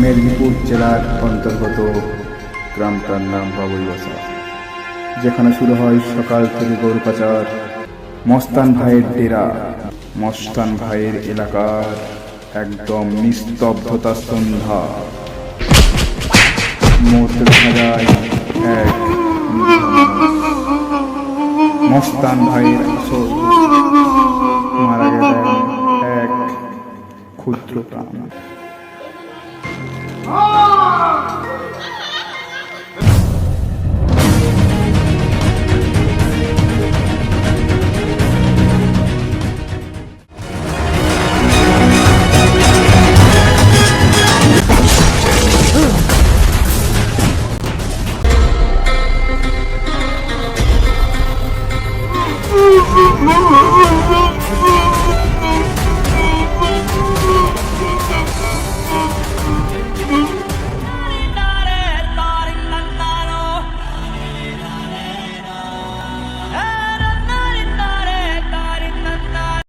মেদিনীপুর জেলার অন্তর্গত গ্রামটার নাম বাবুই বাসা যেখানে শুরু হয় সকাল থেকে গরু পাচার। মস্তান ভাইয়ের ডেরা। মস্তান ভাইয়ের এলাকার একদম নিস্তব্ধতা সন্ধ্যা। এক মস্তান ভাইয়ের মারা এক ক্ষুদ্র প্রাণ। Move! Mm-hmm.